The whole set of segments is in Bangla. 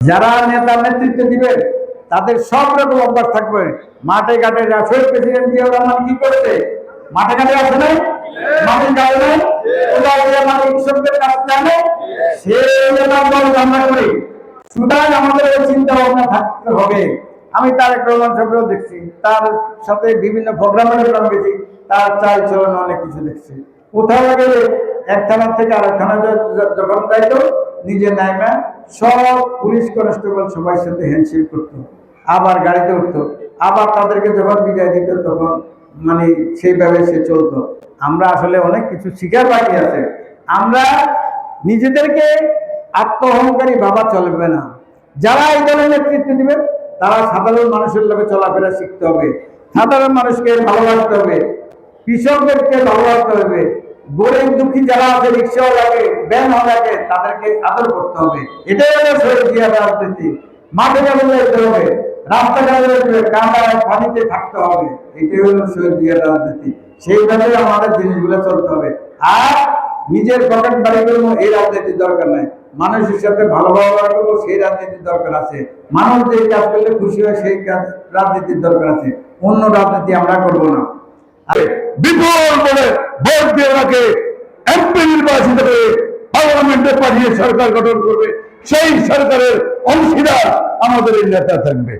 যারা নেতা নেতৃত্ব দিবে তাদের সব রকম অভ্যাস থাকবে। মাঠে ঘাটে রাষ্ট্রের প্রেসিডেন্ট জিয়াউর রহমান কি করেছে? মাঠে ঘাটে আছে নাই? সুতরাং আমাদের চিন্তা ভাবনা থাকতে হবে। আমি দেখছি। তার সাথে বিভিন্ন প্রোগ্রামের তার চাল চলন অনেক কিছু দেখছি। কোথাও গেলে এক থানা থেকে আরেক থানা যখন যাইতো নিজে নাইমা সব পুলিশ কনস্টেবল সবার সাথে হ্যান্ডশেক করতো। আবার গাড়িতে উঠতো। আবার তাদেরকে যখন বিদায় দিত, তখন মানে সেইভাবে সে চলতো। আমরা আসলে অনেক কিছু শিকার বাকি আছে। আমরা নিজেদেরকে আত্ম অহংকারী ভাবা চলবে না। যারা এই দলের নেতৃত্ব দিবে, তারা সাধারণ মানুষের লোকে চলাফেরা শিখতে হবে। সাধারণ মানুষকে ভালোবাসতে হবে। কৃষকদেরকে ভালোবাসতে হবে। গরিব দুঃখী যারা আছে রিক্সাওয়ালাকে ব্যানওয়ালাকে তাদেরকে আদর করতে হবে। এটাই হলো শহীদ জিয়া রাজনীতি মাঠে যাবে যেতে হবে রাস্তাঘাটে পানিতে থাকতে হবে। এটাই হলো রাজনীতি সেইভাবে আমাদের জিনিসগুলো চলতে হবে। আর নিজের পকেট করব এই রাজনীতির দরকার নাই। মানুষের সাথে ভালো ব্যবহার করব, সেই রাজনীতির দরকার আছে। মানুষ যে কাজ করলে খুশি হয়, সেই কাজ রাজনীতির দরকার আছে। অন্য রাজনীতি আমরা করব না। বিপুল বলে ভোট দিয়ে ওনাকে এমপি নির্বাচিত করে পার্লামেন্টে পাঠিয়ে সরকার গঠন করবে। সেই সরকারের অংশীদার আমাদের এই নেতা থাকবে।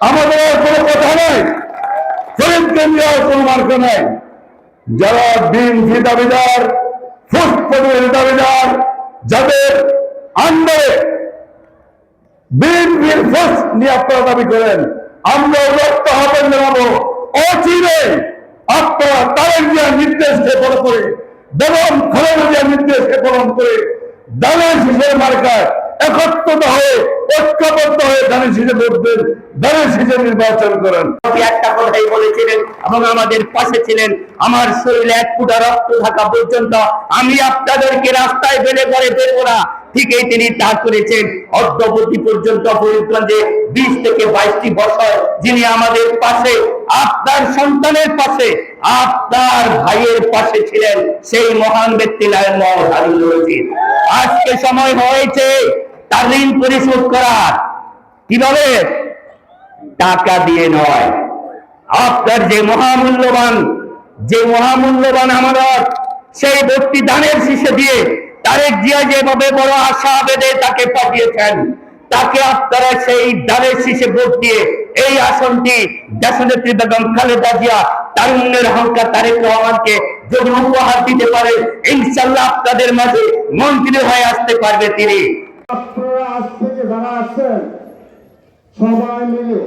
আমাদের আর কোনো কথা নাই। শহীদ কেন্দ্রে কোনো মার্কা নাই। যারা বিএনপি দাবিদার ফুটপদের দাবিদার, যাদের আন্ডারে বিএনপির ফোর্স নিয়ে আপনারা দাবি করেন আমরা রক্ত আহ্বান জানাব অচিরে আপনারা তারেক জিয়ার নির্দেশকে ফলো করে, বেগম খালেদা জিয়ার নির্দেশকে করে দানের শীষের মার্কায় একত্রিত হয়ে, ঐক্যবদ্ধ হয়ে দানের শীষে ভোট দেন দানের শীষে নির্বাচন করেন। একটা কথাই বলেছিলেন, এবং আমাদের পাশে ছিলেন, আমার শরীরে এক ফুটা রক্ত থাকা পর্যন্ত আমি আপনাদেরকে রাস্তায় বেড়ে পড়ে দেবো না ঠিকই তিনি তা করেছেন। অদ্যবধি পর্যন্ত ফরিদগঞ্জে বিশ থেকে বাইশটি বছর যিনি আমাদের পাশে, আপনার সন্তানের পাশে, আপনার ভাইয়ের পাশে ছিলেন সেই মহান ব্যক্তি লায়ন আজকে সময় হয়েছে তার ঋণ পরিশোধ করার। কীভাবে? টাকা দিয়ে নয়। আপনার যে মহামূল্যবান যে মহামূল্যবান আমাদের সেই ভক্তি দানের শীষে দিয়ে তারেক জিয়া যেভাবে বড় আশা বেঁধে তাকে পাঠিয়েছেন, তাকে আপনারা সেই দানের শীষে ভোট দিয়ে এই আসনটি দেশনেত্রী বেগম খালেদা জিয়া, তারুণ্যের হংকার তারেক রহমানকে যদি উপহার দিতে পারে ইনশাল্লাহ আপনাদের মাঝে মন্ত্রী হয়ে আসতে পারবে তিনি। সবাই মিলে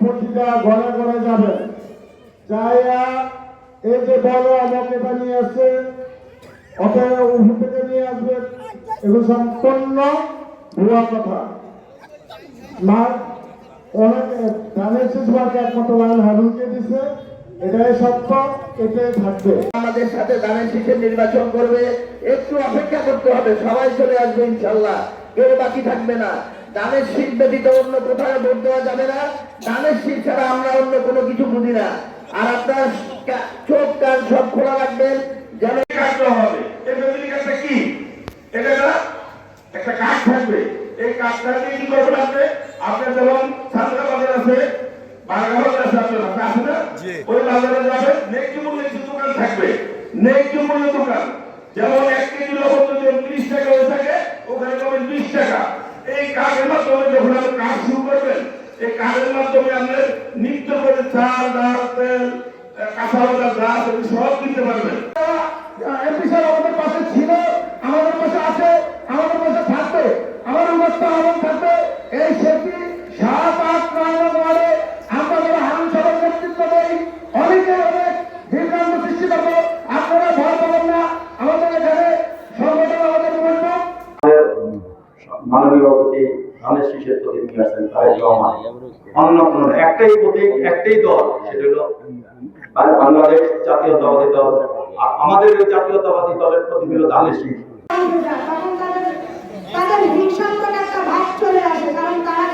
প্রতিটা ঘরে ঘরে যাবেন। যাইয়া এই যে বড় ধানের আমাদের সাথে দানের শীষের নির্বাচন করবে, একটু অপেক্ষা করতে হবে, সবাই চলে আসবে ইনশাল্লাহ, কেউ বাকি থাকবে না। দানের শীত ব্যতীত অন্য কোথাও ভোট দেওয়া যাবে না দানের শীত ছাড়া আমরা অন্য কোনো কিছু বুঝি না। আর আপনার চোখ, কান সব খোলা রাখবেন যেন কাটতে হবে? এই ফ্যামিলি কার্ডটা কি? এটা একটা কার্ড থাকবে। এই কার্ডটা দিয়ে কি করবেন আপনি? আপনার যেমন ছাত্রা বাজার আছে বাগাবাজার আছে আপনার কাছে আছে না? ওই বাজারে যাবেন ন্যায্য মূল্যের কিছু দোকান থাকবে। ন্যায্য মূল্য দোকান। যেমন এক কেজি লবণ যদি ত্রিশ টাকা হয়ে থাকে ওখানে পাবেন বিশ টাকা। এই কার্ডের মাধ্যমে যখন আপনি কাজ শুরু করবেন এই কার্ডের মাধ্যমে আপনার নিত্য করে চাল ডাল তেল কাঁচা বাজার যা সব কিনতে পারবেন। এমপি সাহেব আমাদের পাশে ছিল, আমাদের পাশে আছে, আমাদের পাশে থাকবে, আমাদের মধ্যে আমল থাকবে। এই সেটি সাত আট নয় নম্বরে আমরা যারা হারুন সাহেবের নেতৃত্ব দেই, অনেকে অনেক বিভ্রান্ত সৃষ্টি করব। আপনারা ভয় পাবেন না, আমাদের এখানে সংগঠন আমাদের মূল্য মাননীয় রহমান। অন্য কোনো একটাই প্রতীক, একটাই দল, সেটা হলো বাংলাদেশ জাতীয়তাবাদী দল। আর আমাদের এই জাতীয়তাবাদী দলের প্রতি বিরোধ আনিস তাদের একটা চলে আসে কারণ তারা